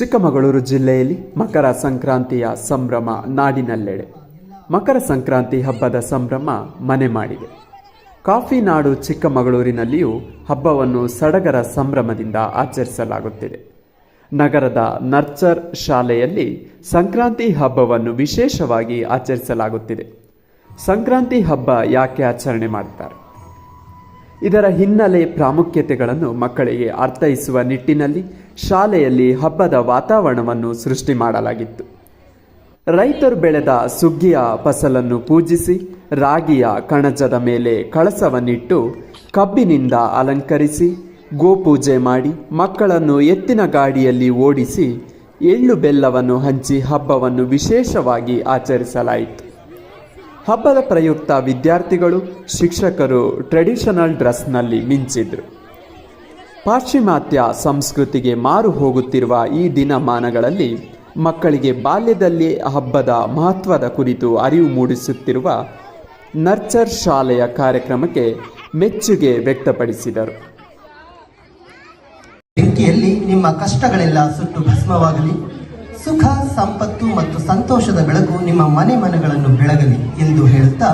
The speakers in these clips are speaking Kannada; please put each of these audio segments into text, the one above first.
ಚಿಕ್ಕಮಗಳೂರು ಜಿಲ್ಲೆಯಲ್ಲಿ ಮಕರ ಸಂಕ್ರಾಂತಿಯ ಸಂಭ್ರಮ ನಾಡಿನಲ್ಲೆಡೆ. ಮಕರ ಸಂಕ್ರಾಂತಿ ಹಬ್ಬದ ಸಂಭ್ರಮ ಮನೆ ಮಾಡಿದೆ. ಕಾಫಿ ನಾಡು ಚಿಕ್ಕಮಗಳೂರಿನಲ್ಲಿಯೂ ಹಬ್ಬವನ್ನು ಸಡಗರ ಸಂಭ್ರಮದಿಂದ ಆಚರಿಸಲಾಗುತ್ತಿದೆ. ನಗರದ ನರ್ಚರ್ ಶಾಲೆಯಲ್ಲಿ ಸಂಕ್ರಾಂತಿ ಹಬ್ಬವನ್ನು ವಿಶೇಷವಾಗಿ ಆಚರಿಸಲಾಗುತ್ತಿದೆ. ಸಂಕ್ರಾಂತಿ ಹಬ್ಬ ಯಾಕೆ ಆಚರಣೆ ಮಾಡ್ತಾರೆ? ಇದರ ಹಿನ್ನೆಲೆ ಪ್ರಾಮುಖ್ಯತೆಗಳನ್ನು ಮಕ್ಕಳಿಗೆ ಅರ್ಥೈಸುವ ನಿಟ್ಟಿನಲ್ಲಿ ಶಾಲೆಯಲ್ಲಿ ಹಬ್ಬದ ವಾತಾವರಣವನ್ನು ಸೃಷ್ಟಿ ಮಾಡಲಾಗಿತ್ತು. ರೈತರು ಬೆಳೆದ ಸುಗ್ಗಿಯ ಫಸಲನ್ನು ಪೂಜಿಸಿ, ರಾಗಿಯ ಕಣಜದ ಮೇಲೆ ಕಳಸವನ್ನಿಟ್ಟು, ಕಬ್ಬಿನಿಂದ ಅಲಂಕರಿಸಿ, ಗೋಪೂಜೆ ಮಾಡಿ, ಮಕ್ಕಳನ್ನು ಎತ್ತಿನ ಗಾಡಿಯಲ್ಲಿ ಓಡಿಸಿ, ಎಳ್ಳು ಬೆಲ್ಲವನ್ನು ಹಂಚಿ ಹಬ್ಬವನ್ನು ವಿಶೇಷವಾಗಿ ಆಚರಿಸಲಾಯಿತು. ಹಬ್ಬದ ಪ್ರಯುಕ್ತ ವಿದ್ಯಾರ್ಥಿಗಳು, ಶಿಕ್ಷಕರು ಟ್ರೆಡಿಷನಲ್ ಡ್ರೆಸ್ನಲ್ಲಿ ಮಿಂಚಿದ್ರು. ಪಾಶ್ಚಿಮಾತ್ಯ ಸಂಸ್ಕೃತಿಗೆ ಮಾರು ಹೋಗುತ್ತಿರುವ ಈ ದಿನಮಾನಗಳಲ್ಲಿ ಮಕ್ಕಳಿಗೆ ಬಾಲ್ಯದಲ್ಲಿ ಹಬ್ಬದ ಮಹತ್ವದ ಕುರಿತು ಅರಿವು ಮೂಡಿಸುತ್ತಿರುವ ನರ್ಚರ್ ಶಾಲೆಯ ಕಾರ್ಯಕ್ರಮಕ್ಕೆ ಮೆಚ್ಚುಗೆ ವ್ಯಕ್ತಪಡಿಸಿದರು. ಬೆಂಕಿಯಲ್ಲಿ ನಿಮ್ಮ ಕಷ್ಟಗಳೆಲ್ಲ ಸುಟ್ಟು ಭಸ್ಮವಾಗಲಿ. ಸುಖ ಸಂಪತ್ತು ಮತ್ತು ಸಂತೋಷದ ಬೆಳಕು ನಿಮ್ಮ ಮನೆ ಮನಗಳನ್ನು ಬೆಳಗಲಿ ಎಂದು ಹೇಳುತ್ತಾ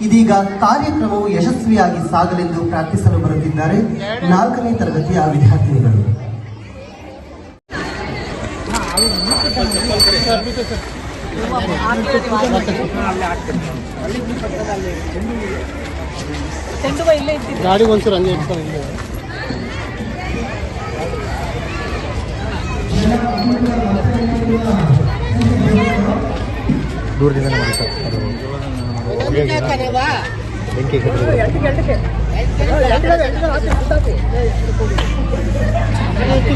ಇದೀಗ ಕಾರ್ಯಕ್ರಮವು ಯಶಸ್ವಿಯಾಗಿ ಸಾಗಲೆಂದು ಪ್ರಾರ್ಥಿಸಲು ಬರುತ್ತಿದ್ದಾರೆ ನಾಲ್ಕನೇ ತರಗತಿಯ ವಿದ್ಯಾರ್ಥಿನಿಗಳು. ಗಾಡಿ ಹಂಗೆ ಇಟ್ಕೊಂಡು ದೂರದಿಂದ ಮಾಡಿ ಸರ್. ಬೆಂಕಿ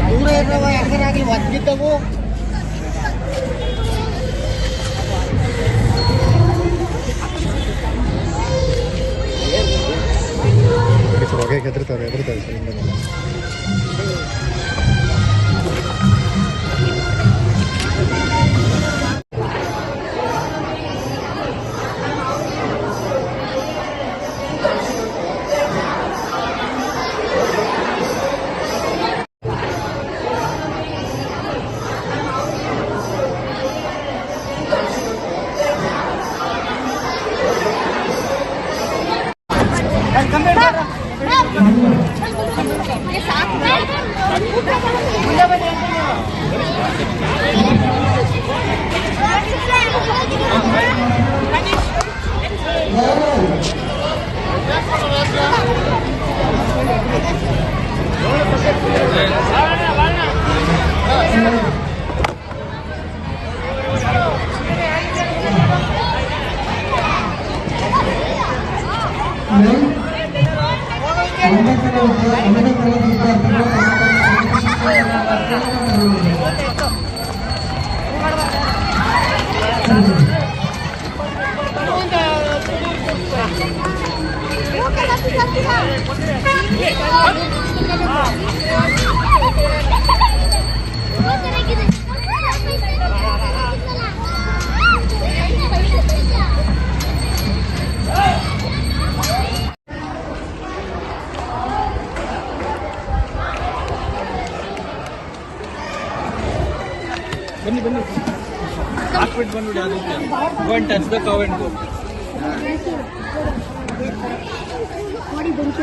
ದೂರ ಇರುವ ಹೆಸರಾಗಿ ಒದ್ದಿದ್ದವು. ಸರ್ ಹೊಗೆ ಹೆದರ್ತಾರೆ ಹೆದರ್ತಾರೆ ಸರ್ ಹಿಂದೆ ಬನ್ನಿ ಬನ್ನಿ ಹಾಕ್ಬಿಟ್ಟು ಬಂದ್ಬಿಡಿ ಅದಕ್ಕೆ go and touch the cow and go ಮಾಡಿ ಬೆಂಕಿ